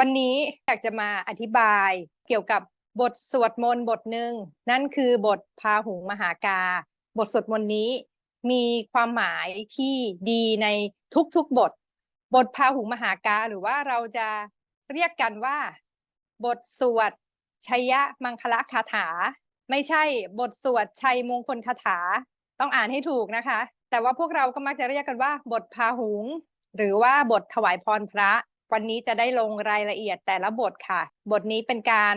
วันนี้อยากจะมาอธิบายเกี่ยวกับบทสวดมนต์บทหนึ่งนั่นคือบทพาหุงมหากา บทสวดมนต์นี้มีความหมายที่ดีในทุกๆบท บทพาหุงมหากาหรือว่าเราจะเรียกกันว่า บทสวดชัยมังคละคาถา ไม่ใช่บทสวดชัยมงคลคาถา ต้องอ่านให้ถูกนะคะ แต่ว่าพวกเราก็มักจะเรียกกันว่า บทพาหุง หรือว่าบทถวายพรพระ วันนี้จะได้ลงรายละเอียดแต่ละบทค่ะ บทนี้เป็นการ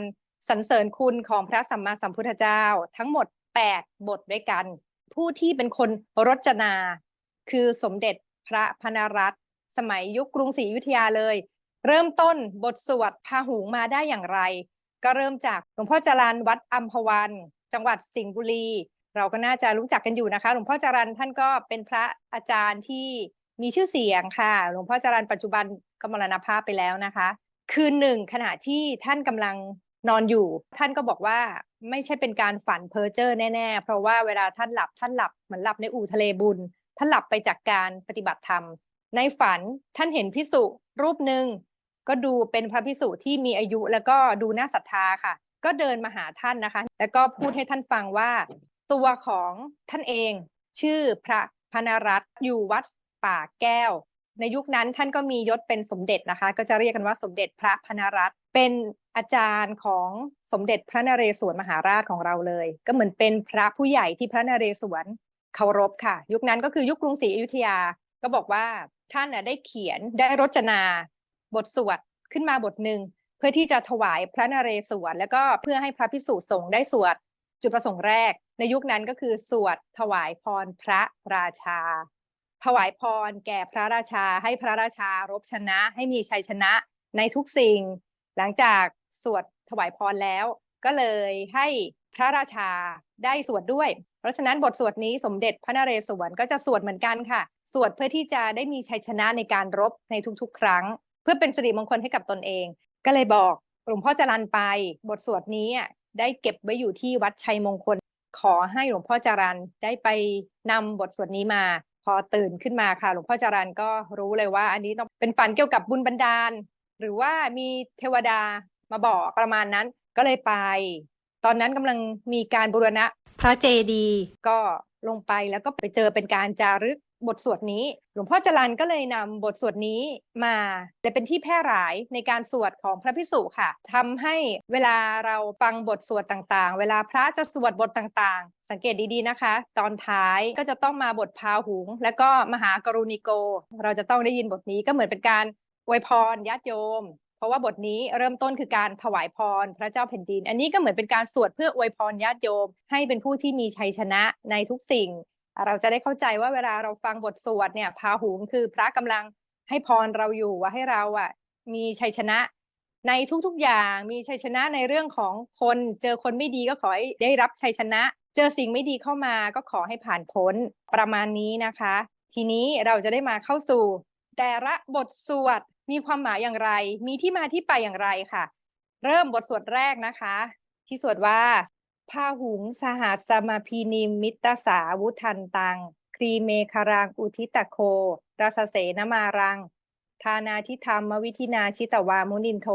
สรรเสริญคุณของพระสัมมาสัมพุทธเจ้า ทั้งหมด 8 บทด้วยกัน ผู้ที่เป็นคนรจนา คือสมเด็จพระพนรัตน์สมัยยุคกรุงศรีอยุธยาเลย เริ่มต้นบทสวดพาหุงมาได้อย่างไร ก็เริ่มจากหลวงพ่อจรันวัดอัมพวัน จังหวัดสิงห์บุรี เราก็น่าจะรู้จักกันอยู่นะคะ หลวงพ่อจรันท่านก็เป็นพระอาจารย์ที่ มีชื่อเสียงค่ะ หลวงพ่อจรันปัจจุบันก็มรณภาพไปแล้วนะคะ คืนหนึ่งขณะที่ท่านกำลังนอนอยู่ ท่านก็บอกว่าไม่ใช่เป็นการฝันเพ้อเจ้อแน่ ๆ เพราะว่าเวลาท่านหลับท่านหลับเหมือนหลับในอู่ทะเลบุญ ท่านหลับไปจากการปฏิบัติธรรม ในฝันท่านเห็นพิสุรูปหนึ่งก็ดูเป็นพระพิสุที่มีอายุแล้วก็ดูน่าศรัทธาค่ะ ก็เดินมาหาท่านนะคะ แล้วก็พูดให้ท่านฟังว่า ตัวของท่านเอง ชื่อพระพนรัตน์อยู่วัด ป่าแก้ว ในยุคนั้นท่านก็มียศเป็นสมเด็จนะคะ ก็จะเรียกกันว่าสมเด็จพระพนรัตน์เป็นอาจารย์ของสมเด็จพระนเรศวรมหาราชของเราเลย ก็เหมือนเป็นพระผู้ใหญ่ที่พระนเรศวรเคารพค่ะ ยุคนั้นก็คือยุคกรุงศรีอยุธยาก็บอกว่าท่านได้เขียนได้รจนา บทสวดขึ้นมาบทหนึ่งเพื่อที่จะถวายพระนเรศวรแล้วก็เพื่อให้พระพิสุสงฆ์ได้สวดจุดประสงค์แรก ในยุคนั้นก็คือสวดถวายพรพระราชา ถวายพรแก่พระราชาให้พระราชารบชนะ ให้มีชัยชนะในทุกสิ่ง หลังจากสวดถวายพรแล้ว ก็เลยให้พระราชาได้สวดด้วย เพราะฉะนั้นบทสวดนี้สมเด็จพระนเรศวรก็จะสวดเหมือนกันค่ะ สวดเพื่อที่จะได้มีชัยชนะในการรบในทุกๆ ครั้ง เพื่อเป็นสิริมงคลให้กับตนเอง ก็เลยบอกหลวงพ่อจรันไป บทสวดนี้ได้เก็บไว้อยู่ที่วัดชัยมงคล ขอให้หลวงพ่อจรันได้ไปนำบทสวดนี้มา พอตื่นขึ้นมาค่ะ หลวงพ่อจารันก็รู้เลยว่า อันนี้ต้องเป็นฝันเกี่ยวกับบุญบันดาล หรือว่ามีเทวดามาบอกประมาณนั้นก็เลยไป ตอนนั้นกำลังมีการบูรณะพระเจดีย์ก็ลงไปแล้วก็ไปเจอเป็นการจารึก บทสวดนี้ หลวงพ่อจรันก็เลยนำบทสวดนี้มาและเป็นที่แพร่หลายในการสวดของพระพิสุค่ะทำให้เวลาเราฟังบทสวดต่างๆ เวลาพระจะสวดบทต่างๆ สังเกตดีๆนะคะ ตอนท้ายก็จะต้องมาบทพาหุง และก็มหากรุณิโก เราจะต้องได้ยินบทนี้ก็เหมือนเป็นการอวยพรญาติโยมเพราะว่าบทนี้เริ่มต้นคือการถวายพรพระเจ้าแผ่นดิน อันนี้ก็เหมือนเป็นการสวดเพื่ออวยพรญาติโยม ให้เป็นผู้ที่มีชัยชนะในทุกสิ่ง เราจะได้เข้าใจว่าเวลาเราฟังบทสวดเนี่ยพาหุงคือพระกำลังให้พรเราอยู่ว่าให้เราอะมีชัยชนะในทุกๆอย่างมีชัยชนะในเรื่องของคน เจอคนไม่ดีก็ขอให้ได้รับชัยชนะ เจอสิ่งไม่ดีเข้ามาก็ขอให้ผ่านพ้นประมาณนี้นะคะ ทีนี้เราจะได้มาเข้าสู่ แต่ละบทสวดมีความหมายอย่างไร มีที่มาที่ไปอย่างไรค่ะ เริ่มบทสวดแรกนะคะ ที่สวดว่า พาหุงสหัสสมาพีนิมิตตสาวุทันตัง ครีเมคารังอุทิตโครัสเสนมารัง ทานาทิธรรมวิธินาชิตวามุนินโท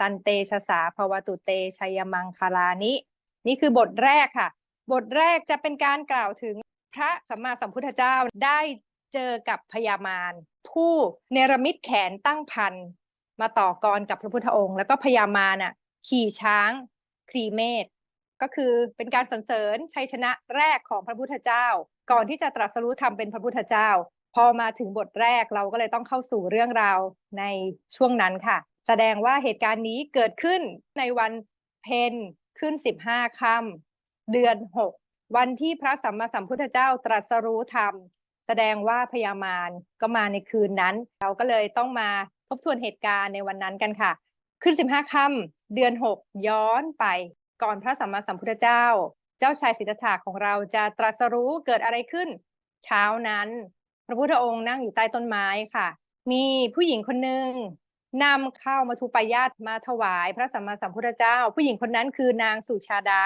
ตันเตชะสาภวตุเตชัยมังคลานิ นี่คือบทแรกค่ะ บทแรกจะเป็นการกล่าวถึงพระสัมมาสัมพุทธเจ้าได้เจอกับพญามาร ผู้เนรมิตแขนตั้งพันมาต่อกรกับพระพุทธองค์ แล้วก็พญามารน่ะขี่ช้างครีเมศ ก็คือเป็นการสรรเสริญชัยชนะแรกของพระพุทธเจ้า ก่อนที่จะตรัสรู้ธรรมเป็นพระพุทธเจ้า พอมาถึงบทแรกเราก็เลยต้องเข้าสู่เรื่องราวในช่วงนั้นค่ะ แสดงว่าเหตุการณ์นี้เกิดขึ้นในวันเพ็ญขึ้นสิบห้าค่ำเดือนหกวันที่พระสัมมาสัมพุทธเจ้าตรัสรู้ธรรม แสดงว่าพญามารก็มาในคืนนั้น เราก็เลยต้องมาทบทวนเหตุการณ์ในวันนั้นกันค่ะ ขึ้นสิบห้าค่ำเดือนหกย้อนไป ก่อนพระสัมมาสัมพุทธเจ้า เจ้าชายสิทธัตถะของเราจะตรัสรู้เกิดอะไรขึ้น เช้านั้น พระพุทธองค์นั่งอยู่ใต้ต้นไม้ค่ะ มีผู้หญิงคนหนึ่งนำข้าวมาทุปายาตมาถวายพระสัมมาสัมพุทธเจ้า ผู้หญิงคนนั้นคือนางสุชาดา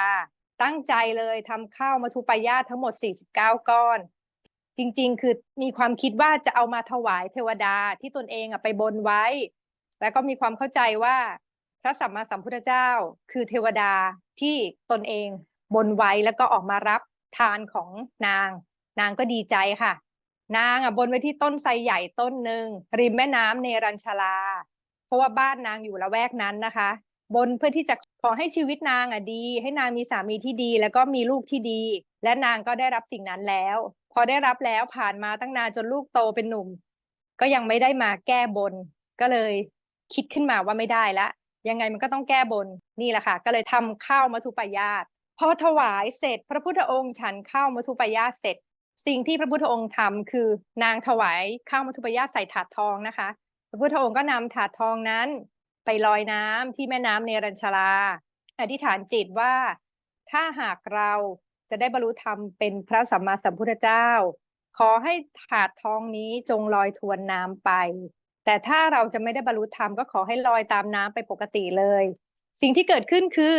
ตั้งใจเลยทำข้าวมาทุปายาตทั้งหมด 49 ก้อน จริงๆ คือมีความคิดว่าจะเอามาถวายเทวดาที่ตนเองอะไปบนไว้ แล้วก็มีความเข้าใจว่าพระสัมมาสัมพุทธเจ้า คือเทวดา ที่ตนเองบนไว้แล้วก็ออกมารับทานของนาง นางก็ดีใจค่ะ นางอะบนไว้ที่ต้นไทรใหญ่ต้นหนึ่งริมแม่น้ำเนรัญชาลา เพราะว่าบ้านนางอยู่ละแวกนั้นนะคะ บนเพื่อที่จะขอให้ชีวิตนางอะดี ให้นางมีสามีที่ดี แล้วก็มีลูกที่ดี และนางก็ได้รับสิ่งนั้นแล้ว พอได้รับแล้วผ่านมาตั้งนานจนลูกโตเป็นหนุ่ม ก็ยังไม่ได้มาแก้บนก็เลยคิดขึ้นมาว่าไม่ได้ละ ยังไงมันก็ต้องแก้บนนี่แหละค่ะ ก็เลยทำข้าวมัทุปายาตพอถวายเสร็จ พระพุทธองค์ฉันข้าวมัทุปายาตเสร็จ สิ่งที่พระพุทธองค์ทำคือนางถวายข้าวมัทุปายาตใส่ถาดทองนะคะ พระพุทธองค์ก็นำถาดทองนั้น ไปลอยน้ำที่แม่น้ำเนรัญชลาอธิษฐานจิตว่า ถ้าหากเราจะได้บรรลุธรรมเป็นพระสัมมาสัมพุทธเจ้า ขอให้ถาดทองนี้จงลอยทวนน้ำไป แต่ถ้าเราจะไม่ได้บรรลุธรรมก็ขอให้ลอยตามน้ำไปปกติเลย สิ่งที่เกิดขึ้นคือ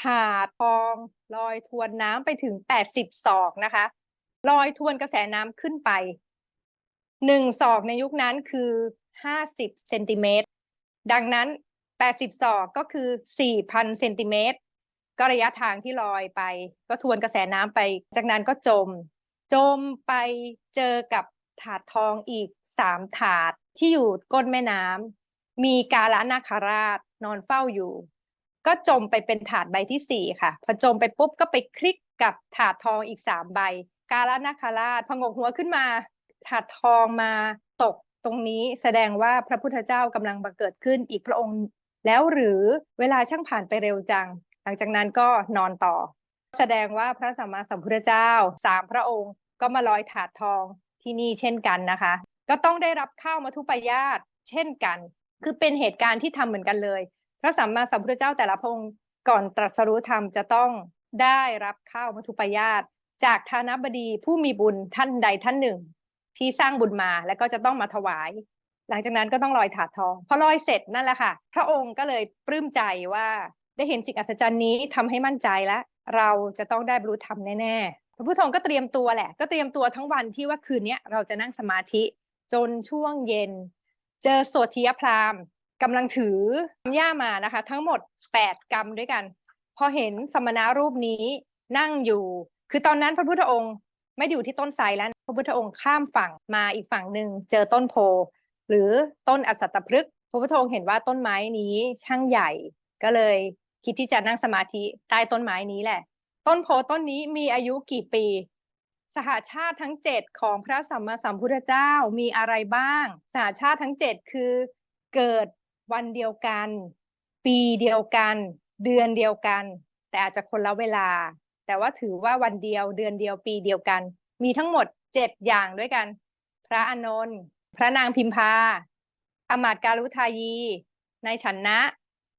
ถาดทองลอยทวนน้ำไปถึงแปดสิบศอกนะคะลอยทวนกระแสน้ำขึ้นไปหนึ่งศอกในยุคนั้นคือห้าสิบเซนติเมตรดังนั้นแปดสิบศอกก็คือสี่พันเซนติเมตรก็ระยะทางที่ลอยไป ก็ทวนกระแสน้ำไป จากนั้นก็จม จมไปเจอกับถาดทองอีก สามถาดที่อยู่ก้นแม่น้ำมีกาละนาคาราชนอนเฝ้าอยู่ ก็จมไปเป็นถาดใบที่สี่ค่ะ พอจมไปปุ๊บก็ไปคลิกกับถาดทองอีกสามใบ กาละนาคาราชพองกหัวขึ้นมา ถาดทองมาตกตรงนี้แสดงว่าพระพุทธเจ้ากำลังบังเกิดขึ้นอีกพระองค์แล้วหรือเวลาช่างผ่านไปเร็วจัง หลังจากนั้นก็นอนต่อ แสดงว่าพระสัมมาสัมพุทธเจ้าสามพระองค์ก็มาลอยถาดทองที่นี่เช่นกันนะคะ ก็ต้องได้รับข้าวมัทุปยาตเช่นกัน คือเป็นเหตุการณ์ที่ทำเหมือนกันเลย พระสัมมาสัมพุทธเจ้าแต่ละพระองค์ก่อนตรัสรู้ธรรมจะต้องได้รับข้าวมัทุปยาตจากทานบดีผู้มีบุญท่านใดท่านหนึ่ง ที่สร้างบุญมาแล้วก็จะต้องมาถวาย หลังจากนั้นก็ต้องลอยถาดทองพอลอยเสร็จนั่นแหละค่ะ พระองค์ก็เลยปลื้มใจว่าได้เห็นสิ่งอัศจรรย์นี้ทำให้มั่นใจแล้วเราจะต้องได้บรรลุธรรมแน่ๆพระพุทธองค์ก็เตรียมตัวแหละ ก็เตรียมตัวทั้งวันที่ว่าคืนนี้เราจะนั่งสมาธิ จนช่วงเย็น เจอโสธิยพราหมณ์กำลังถือย่ามานะคะ ทั้งหมด 8 กรรมด้วยกัน พอเห็นสมณะรูปนี้นั่งอยู่ คือตอนนั้นพระพุทธองค์ไม่ได้อยู่ที่ต้นไทรแล้ว พระพุทธองค์ข้ามฝั่งมาอีกฝั่งหนึ่งเจอต้นโพ หรือต้นอสัตตพฤกษ์พระพุทธองค์เห็นว่าต้นไม้นี้ช่างใหญ่ ก็เลยคิดที่จะนั่งสมาธิใต้ต้นไม้นี้แหละ ต้นโพต้นนี้มีอายุกี่ปี สหาชาติทั้งเจ็ดของพระสัมมาสัมพุทธเจ้ามีอะไรบ้าง สหาชาติทั้งเจ็ดคือเกิดวันเดียวกัน ปีเดียวกัน เดือนเดียวกัน แต่อาจจะคนละเวลา แต่ว่าถือว่าวันเดียวเดือนเดียวปีเดียวกัน มีทั้งหมดเจ็ดอย่างด้วยกัน พระอนนท์พระนางพิมพาอมาตการุทายีนายฉันนะ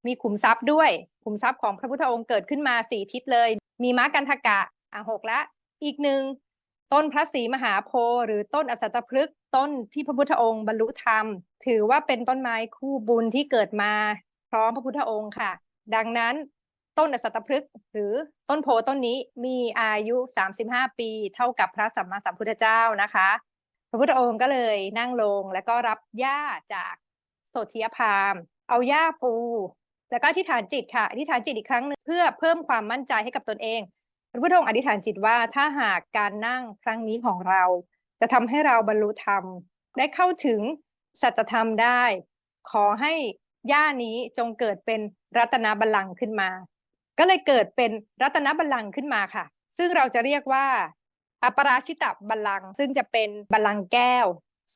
มีขุมทรัพย์ด้วย ขุมทรัพย์ของพระพุทธองค์เกิดขึ้นมาสี่ทิศเลย มีม้ากันทกะอะหกละ อีกหนึ่ง ต้นพระศรีมหาโพธิ์หรือต้นอสัตตพฤกษ์ต้นที่พระพุทธองค์บรรลุธรรม ถือว่าเป็นต้นไม้คู่บุญที่เกิดมาพร้อมพระพุทธองค์ค่ะ ดังนั้นต้นอสัตตพฤกษ์หรือต้นโพต้นนี้มีอายุ 35 ปี เท่ากับพระสัมมาสัมพุทธเจ้านะคะ พระพุทธองค์ก็เลยนั่งลงแล้วก็รับหญ้าจากโสธิยพามเอาหญ้าปู แล้วก็อธิษฐานจิตค่ะอธิษฐานจิตอีกครั้งหนึ่งเพื่อเพิ่มความมั่นใจให้กับตนเอง พระพุทธองค์อธิษฐานจิตว่าถ้าหากการนั่งครั้งนี้ของเรา จะทำให้เราบรรลุธรรม ได้เข้าถึงสัจธรรมได้ ขอให้หญ้านี้จงเกิดเป็นรัตนบัลลังก์ขึ้นมา ก็เลยเกิดเป็นรัตนบัลลังก์ขึ้นมาค่ะ ซึ่งเราจะเรียกว่าอปราชิตบัลลังก์ซึ่งจะเป็นบัลลังก์แก้ว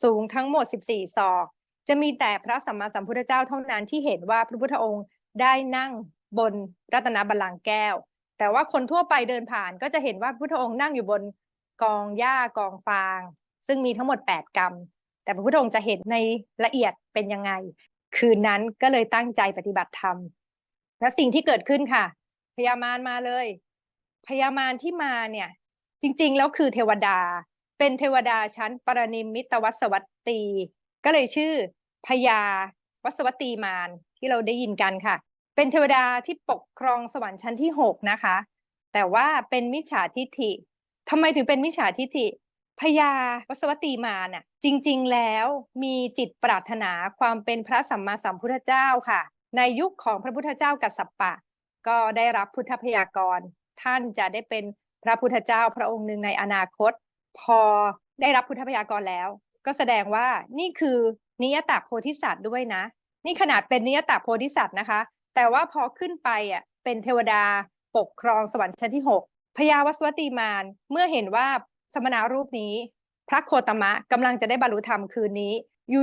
สูงทั้งหมด 14 ศอก จะมีแต่พระสัมมาสัมพุทธเจ้าเท่านั้นที่เห็นว่าพระพุทธองค์ได้นั่งบนรัตนบัลลังก์แก้ว แต่ว่าคนทั่วไปเดินผ่านก็จะเห็นว่าพุทธองค์นั่งอยู่บนกองหญ้ากองฟาง ซึ่งมีทั้งหมด 8 กรรม แต่พระพุทธองค์จะเห็นในละเอียดเป็นยังไง คืนนั้นก็เลยตั้งใจปฏิบัติธรรม และสิ่งที่เกิดขึ้นค่ะพญามารมาเลยพญามารที่มาเนี่ย จริง ๆ แล้วคือเทวดา เป็นเทวดาชั้นปรนิมมิตวัสวัตตี ก็เลยชื่อพญาวัสวัตตีมารที่เราได้ยินกันค่ะ เป็นเทวดาที่ปกครองสวรรค์ชั้นที่หกนะคะ แต่ว่าเป็นมิจฉาทิฐิทำไมถึงเป็นมิจฉาทิฐิพญาวัสวตีมาน่ะ จริง ๆ แล้วมีจิตปรารถนาความเป็นพระสัมมาสัมพุทธเจ้าค่ะ ในยุคของพระพุทธเจ้ากัสสปะ ก็ได้รับพุทธพยากร ท่านจะได้เป็นพระพุทธเจ้าพระองค์หนึ่งในอนาคต พอได้รับพุทธพยากรแล้ว ก็แสดงว่านี่คือนิยตโพธิสัตว์ด้วยนะ นี่ขนาดเป็นนิยตโพธิสัตว์นะคะ แต่ว่าพอขึ้นไปอะเป็นเทวดาปกครองสวรรค์ชั้นที่หกพญาวัสวัตีมารเมื่อเห็นว่าสมณารูปนี้ พระโคตมะกำลังจะได้บรรลุธรรมคืนนี้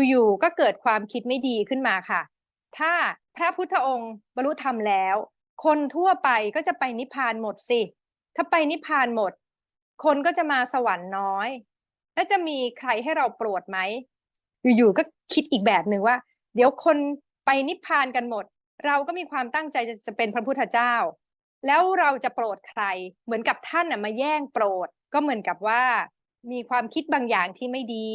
อยู่ๆก็เกิดความคิดไม่ดีขึ้นมาค่ะ ถ้าพระพุทธองค์บรรลุธรรมแล้ว คนทั่วไปก็จะไปนิพพานหมดสิ ถ้าไปนิพพานหมด คนก็จะมาสวรรค์น้อย แล้วจะมีใครให้เราโปรดไหม อยู่ๆก็คิดอีกแบบหนึ่งว่า เดี๋ยวคนไปนิพพานกันหมด เราก็มีความตั้งใจจะจะเป็นพระพุทธเจ้า แล้วเราจะโปรดใคร เหมือนกับท่านน่ะมาแย่งโปรด ก็เหมือนกับว่า มีความคิดบางอย่างที่ไม่ดี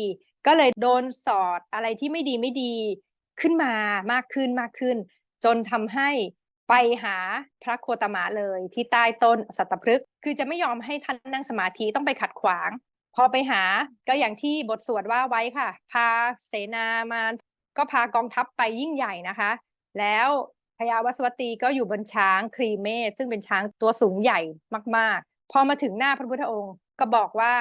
ก็เลยโดนสอดอะไรที่ไม่ดีไม่ดีขึ้นมามากขึ้นมากขึ้น จนทำให้ไปหาพระโคตมะเลยที่ใต้ต้นสัตพฤกษ์คือจะไม่ยอมให้ท่านนั่งสมาธิต้องไปขัดขวาง พอไปหาก็อย่างที่บทสวดว่าไว้ค่ะ พาเสนามานก็พากองทัพไปยิ่งใหญ่นะคะ แล้วพญาวัสวัตตีก็อยู่บนช้างครีเมศซึ่งเป็นช้างตัวสูงใหญ่มาก ๆ พอมาถึงหน้าพระพุทธองค์ก็บอกว่า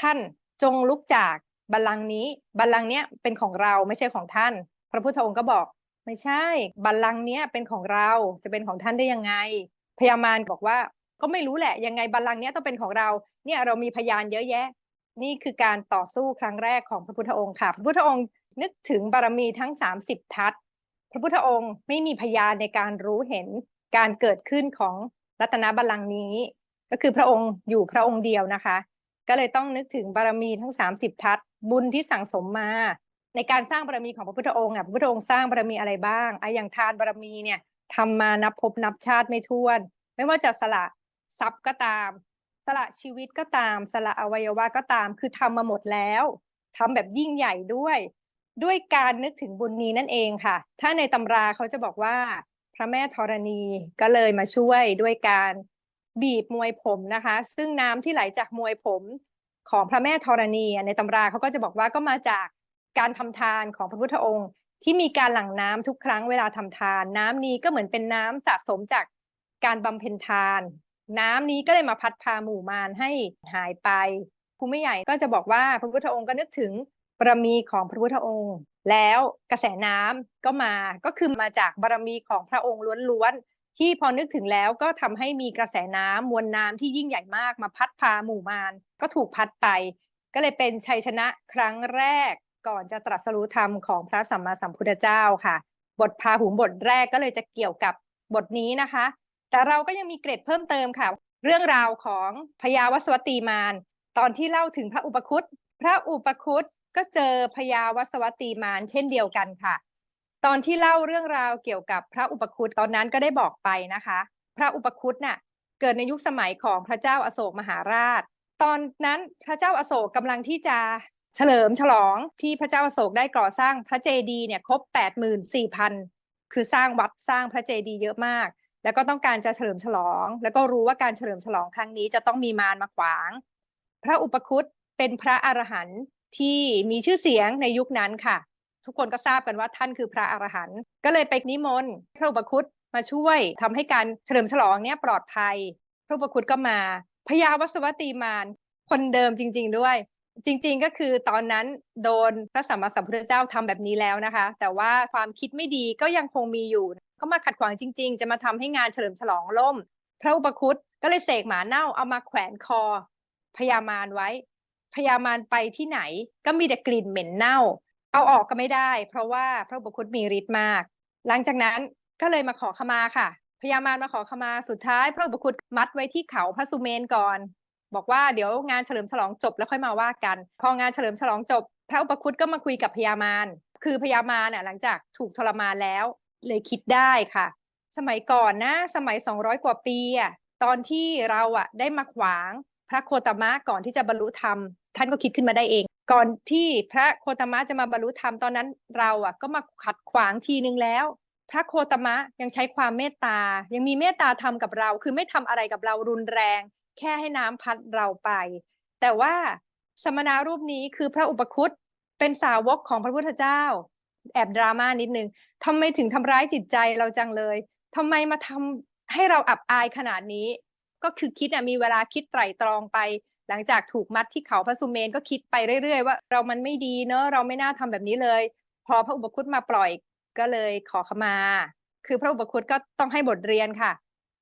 ท่านจงลุกจากบัลลังก์นี้ บัลลังก์เนี้ยเป็นของเราไม่ใช่ของท่าน พระพุทธองค์ก็บอก ไม่ใช่ บัลลังก์เนี้ยเป็นของเราจะเป็นของท่านได้ยังไง พญามารบอกว่าก็ไม่รู้แหละยังไงบัลลังก์เนี้ยต้องเป็นของเราเนี่ยเรามีพยานเยอะแยะ นี่คือการต่อสู้ครั้งแรกของพระพุทธองค์ค่ะ พระพุทธองค์นึกถึงบารมีทั้ง 30 ทัศ พระพุทธองค์ไม่มีพยานในการรู้เห็นการเกิดขึ้นของรัตนบัลลังก์นี้ ก็คือพระองค์อยู่พระองค์เดียวนะคะ ก็เลยต้องนึกถึงบารมีทั้ง 30 ทัศบุญที่สั่งสมมา ในการสร้างบารมีของพระพุทธองค์อะพระพุทธองค์สร้างบารมีอะไรบ้างไอ้อย่างทานบารมีเนี่ยทำมานับภพนับชาติไม่ถ้วน ไม่ว่าจะสละทรัพย์ก็ตาม สละชีวิตก็ตาม สละอวัยวะก็ตาม คือทำมาหมดแล้วทำแบบยิ่งใหญ่ด้วย ด้วยการนึกถึงบุญนี้นั่นเองค่ะ ถ้าในตำราเขาจะบอกว่า พระแม่ธรณีก็เลยมาช่วยด้วยการบีบมวยผมนะคะ ซึ่งน้ำที่ไหลจากมวยผมของพระแม่ธรณีในตำราเขาก็จะบอกว่าก็มาจากการทำทานของพระพุทธองค์ ที่มีการหลั่งน้ำทุกครั้งเวลาทำทาน น้ำนี้ก็เหมือนเป็นน้ำสะสมจากการบำเพ็ญทาน น้ำนี้ก็เลยมาพัดพาหมู่มารให้หายไปภูมิใหญ่ก็จะบอกว่าพระพุทธองค์ก็นึกถึง บารมีของพระพุทธองค์ แล้วกระแสน้ำก็มาก็คือมาจากบารมีของพระองค์ล้วนๆที่พอนึกถึงแล้วก็ทำให้มีกระแสน้ำมวลน้ำที่ยิ่งใหญ่มากมาพัดพาหมู่มารก็ถูกพัดไป ก็เลยเป็นชัยชนะครั้งแรกก่อนจะตรัสรู้ธรรมของพระสัมมาสัมพุทธเจ้าค่ะ บทพาหุงบทแรกก็เลยจะเกี่ยวกับบทนี้นะคะ แต่เราก็ยังมีเกร็ดเพิ่มเติมค่ะ เรื่องราวของพญาวัสวัตตีมาร ตอนที่เล่าถึงพระอุปคุตพระอุปคุต ก็เจอพญาวัสวัตีมารเช่นเดียวกันค่ะ ตอนที่เล่าเรื่องราวเกี่ยวกับพระอุปคุตตอนนั้นก็ได้บอกไปนะคะ พระอุปคุตน่ะเกิดในยุคสมัยของพระเจ้าอโศกมหาราช ตอนนั้นพระเจ้าอโศกกำลังที่จะเฉลิมฉลองที่พระเจ้าอโศกได้ก่อสร้างพระเจดีย์เนี่ยครบแปดหมื่นสี่พันคือสร้างวัดสร้างพระเจดีย์เยอะมาก แล้วก็ต้องการจะเฉลิมฉลอง แล้วก็รู้ว่าการเฉลิมฉลองครั้งนี้จะต้องมีมารมาขวาง พระอุปคุตเป็นพระอรหันต์ ที่มีชื่อเสียงในยุคนั้นค่ะ ทุกคนก็ทราบกันว่าท่านคือพระอรหันต์ก็เลยไปนิมนต์พระอุปคุตมาช่วยทำให้การเฉลิมฉลองเนี่ยปลอดภัย พระอุปคุตก็มาพญาวัสวัตตีมารคนเดิมจริง ๆ ด้วย จริง ๆ ก็คือตอนนั้นโดนพระสัมมาสัมพุทธเจ้าทำแบบนี้แล้วนะคะ แต่ว่าความคิดไม่ดีก็ยังคงมีอยู่ก็มาขัดขวางจริง ๆ จะมาทำให้งานเฉลิมฉลองล่ม พระอุปคุตก็เลยเสกหมาเน่าเอามาแขวนคอพญามารไว้ พญามารไปที่ไหน ก็มีแต่กลิ่นเหม็นเน่า เอาออกก็ไม่ได้ เพราะว่าพระอุคุตมีฤทธิ์มาก หลังจากนั้นก็เลยมาขอขมาค่ะพญามารมาขอขมาสุดท้าย พระอุปคุตมัดไว้ที่เขาพระสุเมนก่อน บอกว่าเดี๋ยวงานเฉลิมฉลองจบแล้วค่อยมาว่ากัน พองานเฉลิมฉลองจบ พระอุปคุตก็มาคุยกับพญามารคือพญามารน่ะหลังจากถูกทรมานแล้ว เลยคิดได้ค่ะ สมัยก่อนนะสมัย 200 กว่าปีอะตอนที่เราอะได้มาขวางพระโคตมะก่อนที่จะบรรลุธรรม ท่านก็คิดขึ้นมาได้เอง ก่อนที่พระโคตมะจะมาบรรลุธรรมตอนนั้นเราอะก็มาขัดขวางทีนึงแล้ว พระโคตมะยังใช้ความเมตตา ยังมีเมตตาทำกับเรา คือไม่ทำอะไรกับเรารุนแรง แค่ให้น้ำพัดเราไป แต่ว่าสมณารูปนี้คือพระอุปคุตเป็นสาวกของพระพุทธเจ้า แอบดราม่านิดนึงทำไมถึงทำร้ายจิตใจเราจังเลยทำไมมาทำให้เราอับอายขนาดนี้ ก็คือคิดอะมีเวลาคิดไตร่ตรองไป หลังจากถูกมัดที่เขาพระสุเมนก็คิดไปเรื่อย ๆ ว่าเรามันไม่ดีเนอะเราไม่น่าทำแบบนี้เลย พอพระอุปคุตมาปล่อยก็เลยขอขมา คือพระอุปคุตก็ต้องให้บทเรียนค่ะ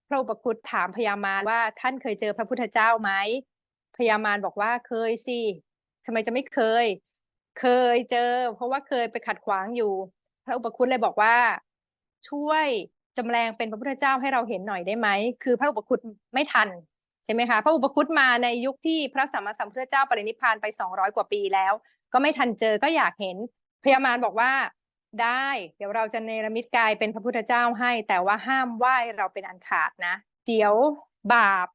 พระอุปคุตถามพญามารว่าท่านเคยเจอพระพุทธเจ้าไหมพญามารบอกว่าเคยสิทำไมจะไม่เคย เคยเจอ เพราะว่าเคยไปขัดขวางอยู่ พระอุปคุตเลยบอกว่า ช่วยจำแรงเป็นพระพุทธเจ้าให้เราเห็นหน่อยได้ไหม คือพระอุปคุตไม่ทัน ใช่ไหมคะพระอุปคุตมาในยุคที่พระสัมมาสัมพุทธเจ้าปรินิพพานไปสองร้อยกว่าปีแล้ว ก็ไม่ทันเจอก็อยากเห็นพญามารบอกว่าได้ เดี๋ยวเราจะเนรมิตกายเป็นพระพุทธเจ้าให้ แต่ว่าห้ามไหว้เราเป็นอันขาดนะ เดี๋ยวบาป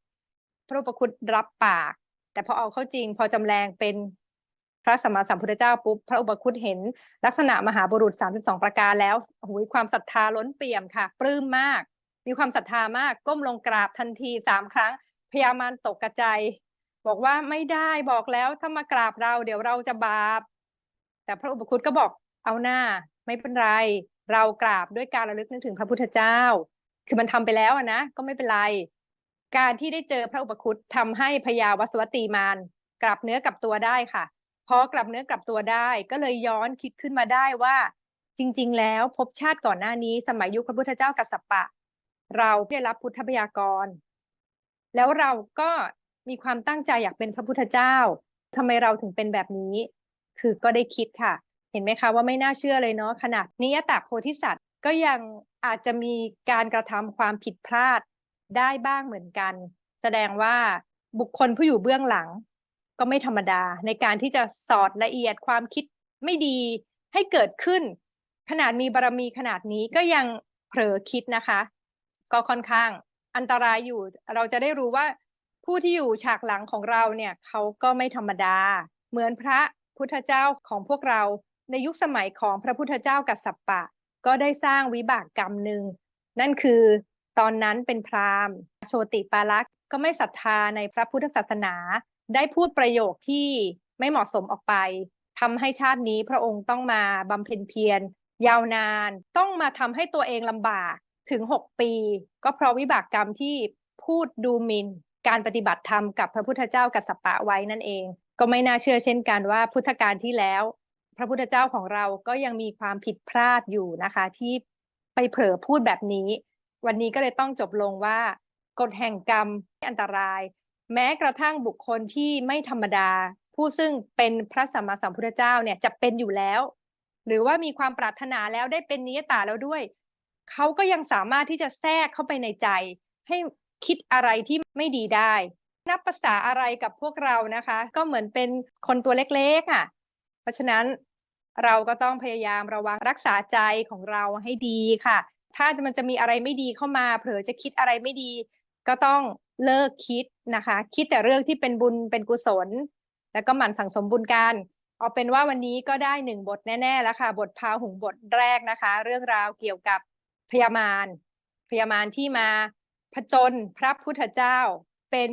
พระอุปคุตรับปาก แต่พอเอาเข้าจริง พอจำแรงเป็นพระสัมมาสัมพุทธเจ้าปุ๊บพระอุปคุตเห็น ลักษณะมหาบุรุษ 32 ประการแล้วโอ้โหความศรัทธาล้นเปี่ยมค่ะ ปลื้มมาก มีความศรัทธามากก้มลงกราบทันทีสามครั้ง พยามารตกกระใจายบอกว่าไม่ได้บอกแล้วถ้ามากราบเรา เดี๋ยวเราจะบาป แต่พระอุปคุตก็บอกเอาหน้า ไม่เป็นไร เรากราบด้วยการระลึกนึกถึงพระพุทธเจ้า คือมันทำไปแล้วอะนะก็ไม่เป็นไร การที่ได้เจอพระอุปคุตทำให้พญาวัสวัตีมารกลับเนื้อกลับตัวได้ค่ะพอกลับเนื้อกลับตัวได้ ก็เลยย้อนคิดขึ้นมาได้ว่า จริง ๆ แล้วภพชาติก่อนหน้านี้ สมัยยุคพระพุทธเจ้ากัสสปะ เราได้รับพุทธพยากร แล้วเราก็มีความตั้งใจอยากเป็นพระพุทธเจ้าทำไมเราถึงเป็นแบบนี้ คือก็ได้คิดค่ะ เห็นไหมคะว่าไม่น่าเชื่อเลยเนาะขนาดนิยตโพธิสัตว์ก็ยังอาจจะมีการกระทำความผิดพลาดได้บ้างเหมือนกัน แสดงว่าบุคคลผู้อยู่เบื้องหลัง ก็ไม่ธรรมดาในการที่จะสอดละเอียดความคิดไม่ดีให้เกิดขึ้น ขนาดมีบารมีขนาดนี้ก็ยังเผลอคิดนะคะ ก็ค่อนข้าง อันตรายอยู่ เราจะได้รู้ว่าผู้ที่อยู่ฉากหลังของเราเนี่ยเขาก็ไม่ธรรมดา เหมือนพระพุทธเจ้าของพวกเราในยุคสมัยของพระพุทธเจ้ากัสสปะ ก็ได้สร้างวิบากกรรมหนึ่งนั่นคือตอนนั้นเป็นพราหมณ์ โชติปาลักษ์ก็ไม่ศรัทธาในพระพุทธศาสนา ได้พูดประโยคที่ไม่เหมาะสมออกไปทำให้ชาตินี้พระองค์ต้องมาบำเพ็ญเพียรยาวนาน ต้องมาทำให้ตัวเองลำบาก ถึง 6 ปี ก็เพราะวิบากกรรมที่พูดดูหมินการปฏิบัติธรรมกับพระพุทธเจ้ากัสสปะไว้นั่นเอง ก็ไม่น่าเชื่อเช่นกันว่าพุทธกาลที่แล้ว พระพุทธเจ้าของเราก็ยังมีความผิดพลาดอยู่นะคะ ที่ไปเผลอพูดแบบนี้ วันนี้ก็เลยต้องจบลงว่ากฎแห่งกรรมอันตราย แม้กระทั่งบุคคลที่ไม่ธรรมดา ผู้ซึ่งเป็นพระสัมมาสัมพุทธเจ้าเนี่ยจะเป็นอยู่แล้ว หรือว่ามีความปรารถนาแล้วได้เป็นนิยตาแล้วด้วย เขาก็ยังสามารถที่จะแทรกเข้าไปในใจ ให้คิดอะไรที่ไม่ดีได้ นับภาษาอะไรกับพวกเรานะคะ ก็เหมือนเป็นคนตัวเล็กๆอะ เพราะฉะนั้นเราก็ต้องพยายามระวังรักษาใจของเราให้ดีค่ะ ถ้ามันจะมีอะไรไม่ดีเข้ามาเผลอจะคิดอะไรไม่ดี ก็ต้องเลิกคิดนะคะ คิดแต่เรื่องที่เป็นบุญเป็นกุศล แล้วก็หมั่นสั่งสมบุญกันเอาเป็นว่าวันนี้ก็ได้หนึ่งบทแน่ๆแล้วค่ะ บทพาหุงบทแรกนะคะ เรื่องราวเกี่ยวกับ พยามารพยามารที่มาผจญพระพุทธเจ้าเป็น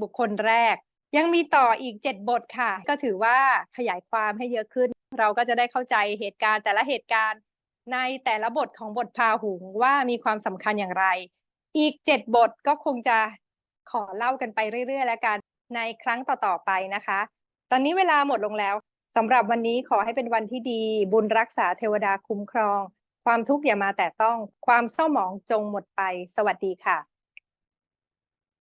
บุคคลแรก ยังมีต่ออีกเจ็ดบทค่ะ ก็ถือว่าขยายความให้เยอะขึ้น เราก็จะได้เข้าใจเหตุการณ์แต่ละเหตุการณ์ในแต่ละบทของบทพาหุงว่ามีความสำคัญอย่างไร อีกเจ็ดบทก็คงจะขอเล่ากันไปเรื่อยๆ แล้วกันในครั้งต่อๆไปนะคะ ตอนนี้เวลาหมดลงแล้วสำหรับวันนี้ขอให้เป็นวันที่ดี บุญรักษาเทวดาคุ้มครอง ความทุกข์อย่ามาแต่ต้องความเศร้าหมองจงหมดไป สวัสดีค่ะ